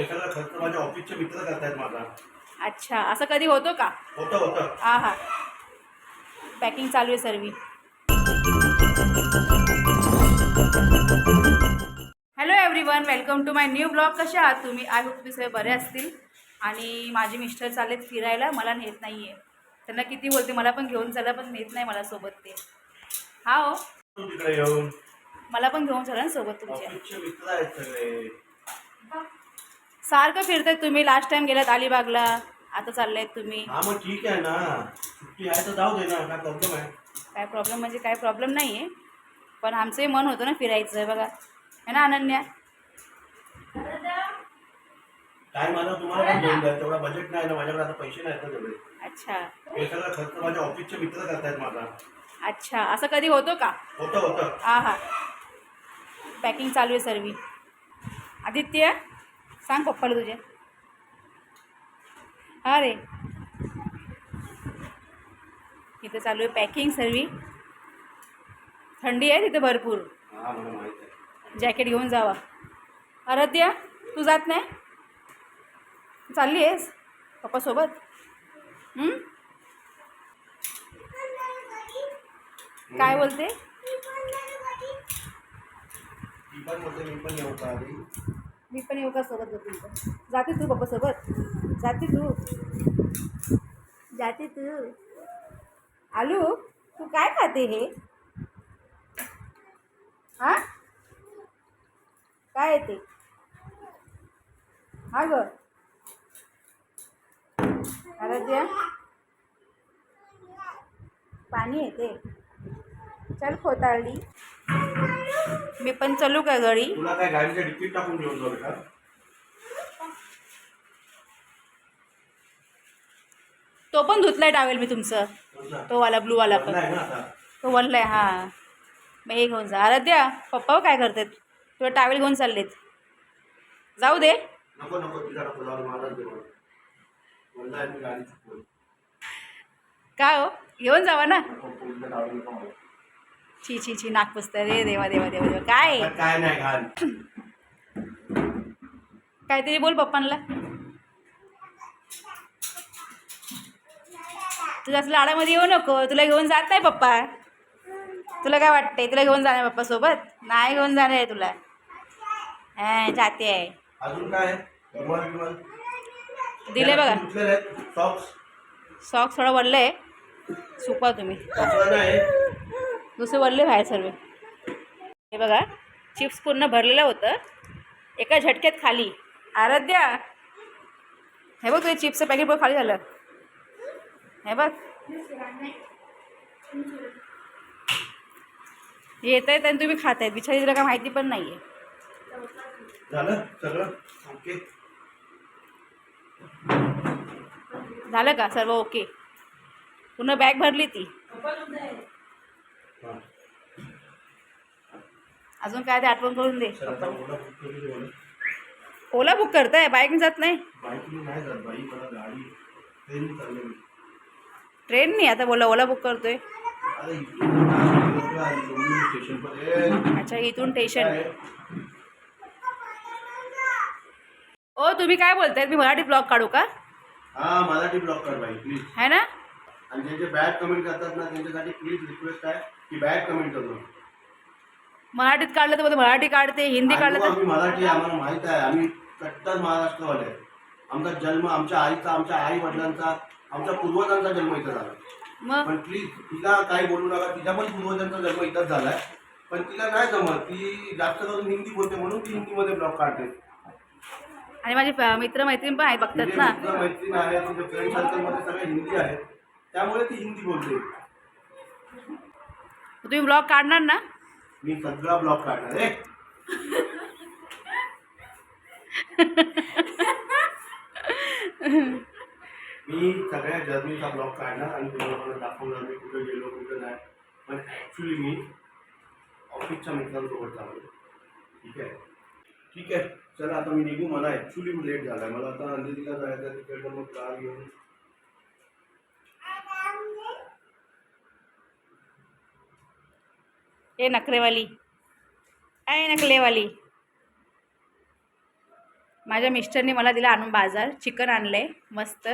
खर्च माझ्या ऑफिसचे मित्र करतायत माझा. अच्छा असं कधी होतो का? होतं होतं. हा हा. पॅकिंग चालू आहे सर्वी hello everyone welcome to my new blog कसे आहात तुम्ही? आय होप तुम्ही सगळे बरे असतील. आणि माझे मिस्टर चाललेत फिरायला. मला नेत नाही आहे त्यांना किती बोलते मला पण घेऊन चला पण नेत नाही मला सोबत ते. हा हो. तू तिकडे येऊन. मला पण घेऊन चला ना सोबत तुमच्या. ऑफिसचे मित्र आहेत सगळे. सारखं फिरतायत तुम्ही. लास्ट टाइम गेलात अलिबागला. आता चाललायत तुम्ही. हा मग ठीक आहे ना. सुट्टी आहे तर जाऊ दे ना. काय प्रॉब्लेम आहे? काय प्रॉब्लेम म्हणजे काय प्रॉब्लेम नाही आहे पण आमचंही मन होतं ना फिरायचं. बघा. है ना अनन्या? काय मला तुम्हाला पण घेऊन तेवढा बजेट नाही ना. माझ्याकडे आता पैसे नाहीत ना तेवढे. अच्छा. हे सगळं खर्च माझ्या ऑफिसचे मित्र करतायत माझा. अच्छा. असं कधी होतो का? होतं होतं. हा हा. पॅकिंग चालू आहे सर्वी. आदित्य? सांग पप्पाला तुझ्या हा रे. इथं चालू आहे पॅकिंग सर्वी. थंडी आहे तिथे भरपूर. हा जॅकेट घेऊन जावा. आराध्या तू जात नाही? चालली आहेस? पप्पासोबत? काय बोलते? मी पण येऊ का सोबत जाते जाते तू पप्पासोबत जाते तू. जाते तू. आलू तू काय खाते हे? हा? काय येते हा ग. आराध्या. पाणी येते. चल खोताळली मी पण चलू का गडी? तुला काय गाडीचं तिकीट टाकून घेऊन जाऊ का तो पण धुतलाय टावेल मी तुमचं? तो वाला ब्लू वाला पण. आहे ना आता. तो वरलाय हां. मग हे घेऊन जा. आराध्या पप्पा काय करतात? तुला टावेल घेऊन चाललेत. जाऊ दे. नको नको तिला नको जाऊ दे, मलाच दे मला. बंद आहे मी गाडी चुकवली. काय हो? घेऊन जावा ना. नको, पोलीसला लावलं नको मला. छी छी छी नाक पुसतं. रे देवा देवा देवा देवा. काय? काय नाही घाल. काहीतरी बोल पप्पांना तुझ्या असं लाडामध्ये येऊ नको. तुला घेऊन जात नाही पप्पा. तुला काय वाटतंय? तुला घेऊन जाणार पप्पा सोबत? नाही घेऊन जाणार आहे तुला. हा जाते आहे. अजून काय? दिले बघा. सॉक्स सॉक्स थोडा वरलं आहे सुकवा तुम्ही. दुसरे वरले बाहेर सर्व. हे बघा चिप्स पूर्ण भरलेलं होतं. एका झटक्यात खाली. आराध्या हे बघ तुझे चिप्सचं पॅकेट बघ खाली झालं. हे बघ. येत आहेत आणि तुम्ही खात आहेत बिचारी तिला काय माहिती पण नाही आहे झालं सगळं? ओके. झालं का? सर्व ओके. पूर्ण बॅग भरली ती. अजून काय ते आठवण करून दे. ओला बुक करताय? बाईक जात नाही? नाही ट्रेन ट्रेननी आता बोला ओला बुक करतोय. अच्छा इथून स्टेशन? ओ तुम्ही काय बोलताय? मी मराठी ब्लॉग काढू का? हा मराठी ब्लॉक कर बाई प्लीज है ना? आणि ज्यांचे बॅड कमेंट करतात ना त्यांच्यासाठी प्लीज रिक्वेस्ट आहे. की बॅड कमेंट करू नका. मराठीत काढलं तर बोलते मराठी काढते हिंदी काढलं तर आम्ही मराठी आहे, आम्हाला माहीत आहे. आम्ही कट्टर महाराष्ट्रवाले. आहे. आमचा जन्म आमच्या आईचा आमच्या आई वडिलांचा आमच्या पूर्वजांचा जन्म इथं झाला. मग? पण प्लीज तिला काही बोलू नका तिच्या पण पूर्वजांचा जन्म इथंच झालाय. पण तिला नाही जमत. ती जास्त करून हिंदी बोलते म्हणून ती हिंदीमध्ये ब्लॉग काढते. आणि माझे मित्र मैत्रीण पण आहेत बघतात ना. मित्र मैत्रीण आहे तिचे फ्रेंड सर्कलमध्ये सगळे हिंदी आहेत. त्यामुळे ती हिंदी बोलते. तुम्ही ब्लॉग काढणार ना। मी सगळा ब्लॉग काढणार आहे मी सगळ्या ब्लॉग काढणार आणि तुम्हाला दाखवणार मी कुठे गेलो कुठे नाही पण ॲक्च्युली मी ऑफिसच्या मित्रांसोबत ठीक आहे ठीक आहे चला आता मी निघू मला ॲक्च्युली लेट झाला आहे मला आता अंधेरीला जायचं मग कार घेऊन ए नखरेवाली. आहे नखलेवाली माझ्या मिस्टरने मला दिला आणून बाजार चिकन आणलंय मस्त.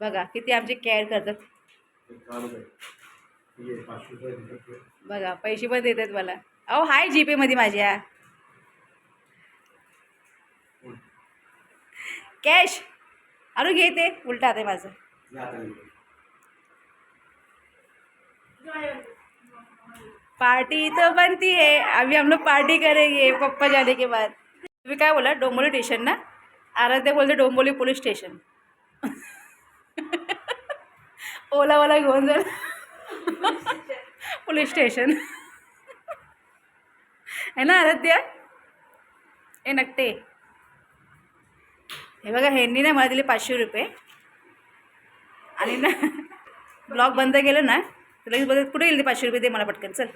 बघा किती आमची केअर करतात. बघा पैसे पण देतात मला. अहो हाय जीपेमध्ये माझ्या. कॅश. अरे घे ते. उलटा आहे माझं. पार्टी तो बनती है। अभी हम लोग पार्टी करेंगे पप्पा जाने के बाद। तुम्ही काय बोला? डोंबोली स्टेशन ना? आराध्या बोलते डोंबोली पोलीस स्टेशन ओला ओला घेऊन जा। पोलीस स्टेशन है ना आराध्या? ए नकटे। हे बघा ह्यांनी ना मला दिले पाचशे रुपये. आणि ना ब्लॉग बंद केलं ना लगेच बघत कुठे गेली ते पाचशे रुपये? दे मला पटकन चल.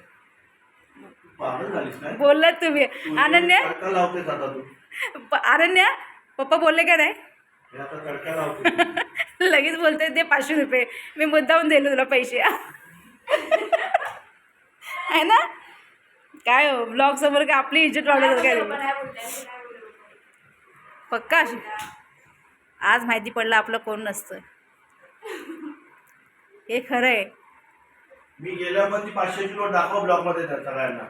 बोललात तुम्ही. तू अनन्या? तू. अनन्या? पप्पा बोलले का नाही? आता तडका लावते लगेच बोलते दे पाचशे रुपये. मी मुद्दाहून दिले तुला पैसे. आहे ना? काय हो ब्लॉग समोर का आपली इज्जत वाढवत काय? पक्का आज माहिती पडलं आपलं कोण नसतं. हे खरं आहे मी गेल्यावर पण ती पाचशेची नोट दाखव ब्लॉकमध्ये त्या सगळ्यांना.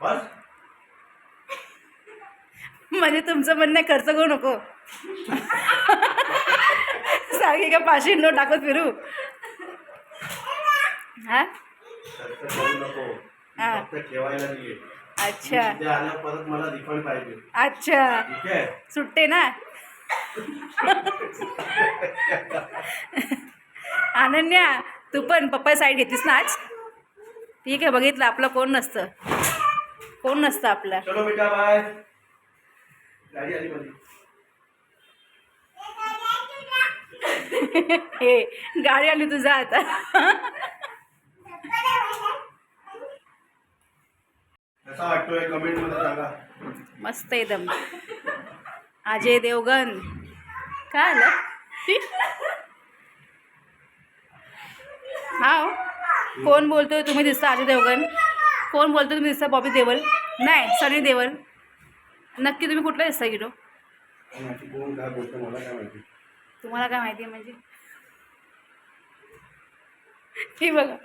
बस. म्हणजे तुमचं म्हणणं खर्च करू नको. सारखी का पाचशे नोट टाकत फिरू? हा? खर्च करू नको. हा. फक्त ठेवायला दिले अच्छा. ते आल्यावर परत मला रिफंड पाहिजे. अच्छा. ठीक आहे? सुट्टे ना? अनन्या तू पण पप्पा साईड घेतीस ना आज? ठीक आहे बघितलं आपलं कोण नसतं. कोण नसतं आपलं. हे गाडी आली तुझा आता मस्त एकदम. अजय देवगण. काय आलं? हो. कोण बोलतोय तुम्ही दिसता अजय देवगण? कोण बोलतोय तुम्ही दिसता बॉबी देवल? नाही सनी देवल. नक्की तुम्ही कुठला दिसता हिरो तुम्हाला काय माहिती आहे म्हणजे? हे बघा.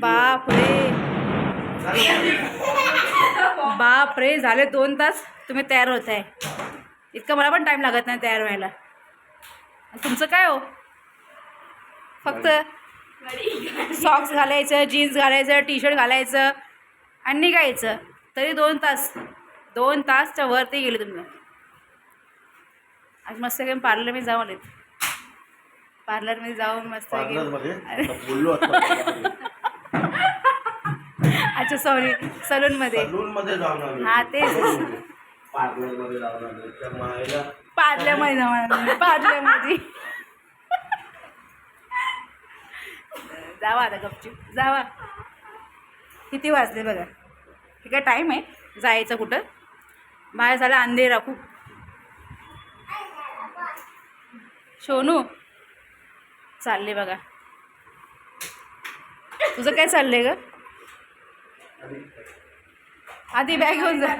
बाप रे बाप रे झाले दोन तास. तुम्ही तयार होत आहे इतका मला पण टाईम लागत नाही तयार व्हायला. तुमचं काय हो? फक्त सॉक्स घालायचं जीन्स घालायचं टी शर्ट घालायचं आणि निघायचं. तरी दोन तास दोन तासच्या वरती गेले तुम्ही. आज मस्त काही पार्लरमध्ये जाऊन आलेत. पार्लरमध्ये जाऊन मस्त अच्छा सॉरी सलूनमध्ये. हा, तेच. पार्लरमध्ये जाऊन आलो त्या मायला पार्ल्यामध्ये जावा आता गपचूप. जावा. किती वाजले बघा. ठीक आहे टाईम आहे. जायचं कुठं? बाहेर झाला अंधेरा खूप. सोनू चालले बघा. तुझं काय चाललंय ग? आधी बॅग घेऊन जा.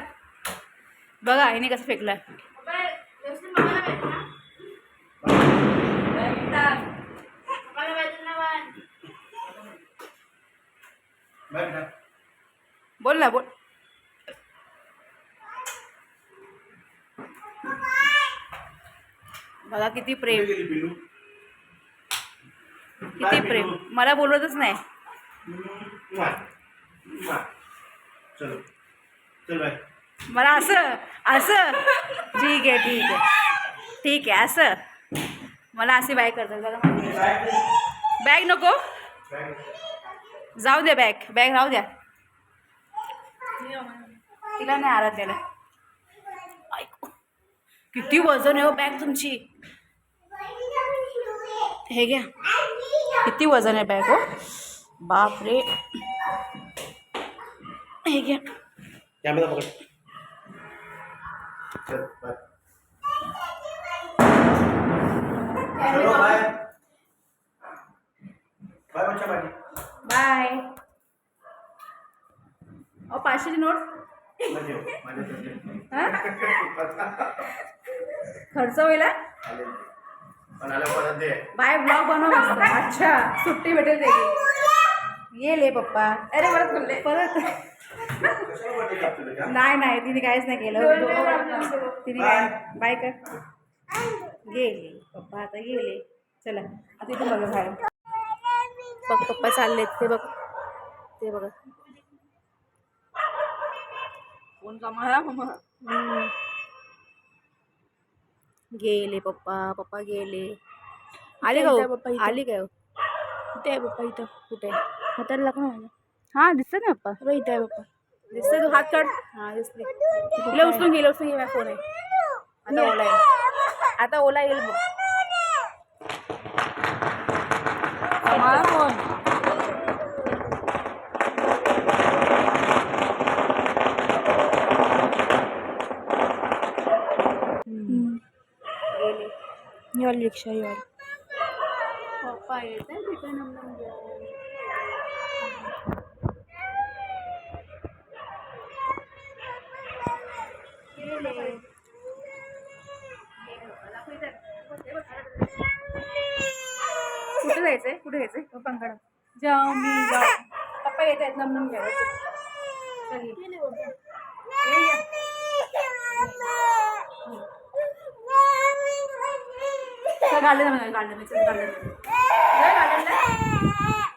बघा हिने कसं फेकलं. बोल ना बोल. बघा किती प्रेम. किती प्रेम. मला बोलवतच नाही. मला असं असं. ठीक आहे ठीक आहे. ठीक आहे असं मला असे बाय करतात बघा. बॅग नको? जाऊ द्या बॅग बॅग राहू द्या. तिला नाही आरात द्यायला. किती वज़न आहे हो बॅग तुमची? हे घ्या. किती वज़न आहे बॅग हो? बाप रे हे घ्या. बाय. अहो पाचशेची नोट? हो. हा खर्च होईल हा? चालेल. पण आल्या परत दे. बाय ब्लॉग बनव मस्त. अच्छा सुट्टी भेटेल त्याची. ये ले पप्पा. अरे परत बोलले. परत. कशाला? नाही नाही तिने काहीच नाही केलं. तिने काय बाय कर. गेले. पप्पा आता गेले. चला आता बघा बाहेर. बघ पप्पा चाललेत. ते बघ. ते बघा. कोण कामाला मम्मा. गेले पप्पा पप्पा गेले. आले का इथं हो? पप्पा, इथं. आली काय कुठे आहे पप्पा इथं. कुठे? हाताला लाग ना माझ्या हा दिसत ना पप्पा. अरे इथं आहे पप्पा. दिसतंय तू. हात काढ. हा दिसते तिला उचलून घे उचलून घे माझा फ़ोन आहे आता ओला येईल आता ओला येईल बघ. रिक्षा वाली पप्पा येत कुठे जाऊ मी जाऊ पप्पा येत आहेत नमनम घ्यायचं चल. गार्डन गार्डन गार्डन गार्डनला.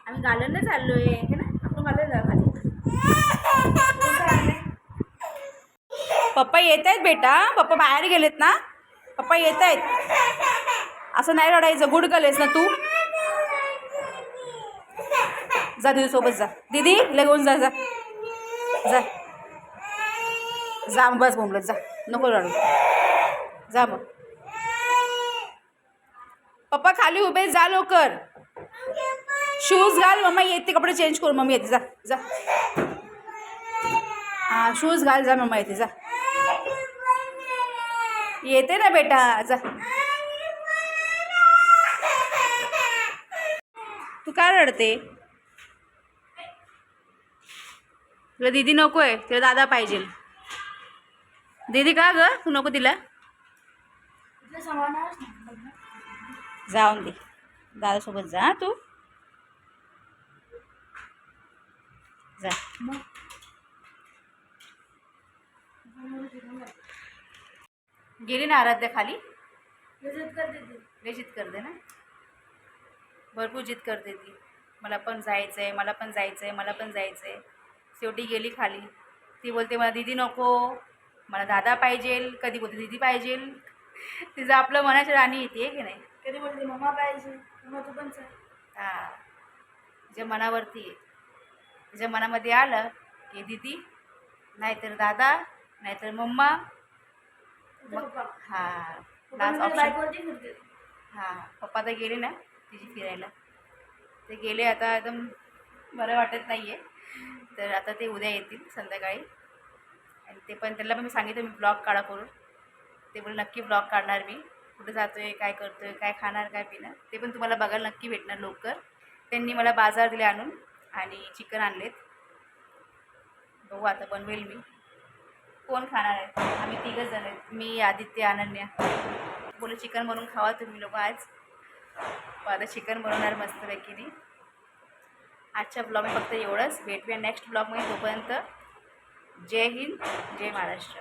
आम्ही गार्डनला चाललोय आहे ना? आपण जा खाली. पप्पा येत आहेत बेटा. पप्पा बाहेर गेलेत ना. पप्पा येत आहेत. असं नाही रडायचं. गुड गलेस ना तू. जा दीदी सोबत जा. दीदी लगून घेऊन जा जा. जा. जा मग बस बोंबलत जा. नको रडू. जा मग. पप्पा खाली उभे जा लवकर. शूज घाल मम्मा येते कपडे चेंज करू मम्मी येते जा जा. हा शूज घाल जा मम्मा येते जा. येते ना बेटा जा. तू काय रडते? तुला दीदी नको आहे तिला दादा पाहिजे. दीदी का ग? तू नको तिला. जाऊन दे. दादासोबत जा तू. जा. गेली ना आराध्या खाली? लय करते ना. भरपूर जित करते ती. मला पण जायचं आहे मला पण जायचं आहे मला पण जायचं आहे शेवटी गेली खाली. ती बोलते मला दीदी नको. मला दादा पाहिजे. कधी बोलते दीदी पाहिजे. तिचं आपलं मनाची राणी येते की नाही? कधी बोलते मम्मा पाहिजे. मम्मा तू पण हां. तिच्या मनावरती आहे. तिच्या मनामध्ये आलं की दीदी नाहीतर दादा नाहीतर मम्मा. मग हां. लास्ट म्हणजे ऑप्शन हां. पप्पा तर गेले ना तिची फिरायला. ते गेले आता एकदम बरं वाटत नाही आहे तर आता ते उद्या येतील संध्याकाळी. आणि ते पण त्यांना पण मी सांगितलं मी ब्लॉग काढा करून. ते बोल नक्की ब्लॉग काढणार मी. कुठे जातो आहे काय करतो आहे काय खाणार काय पिणार? ते पण तुम्हाला बघायला नक्की भेटणार लवकर. त्यांनी मला बाजार दिले आणून आणि चिकन आणलेत. बघू आता बनवेल मी. कोण खाणार आहे? आम्ही तिघंच जण आहेत. मी आदित्य अनन्या. बोलू चिकन बनवून खावा तुम्ही लोक आज. आता चिकन बनवणार मस्तपैकीने आजच्या ब्लॉगमध्ये फक्त एवढंच. भेटूया नेक्स्ट ब्लॉगमध्ये तोपर्यंत. जय हिंद जय महाराष्ट्र.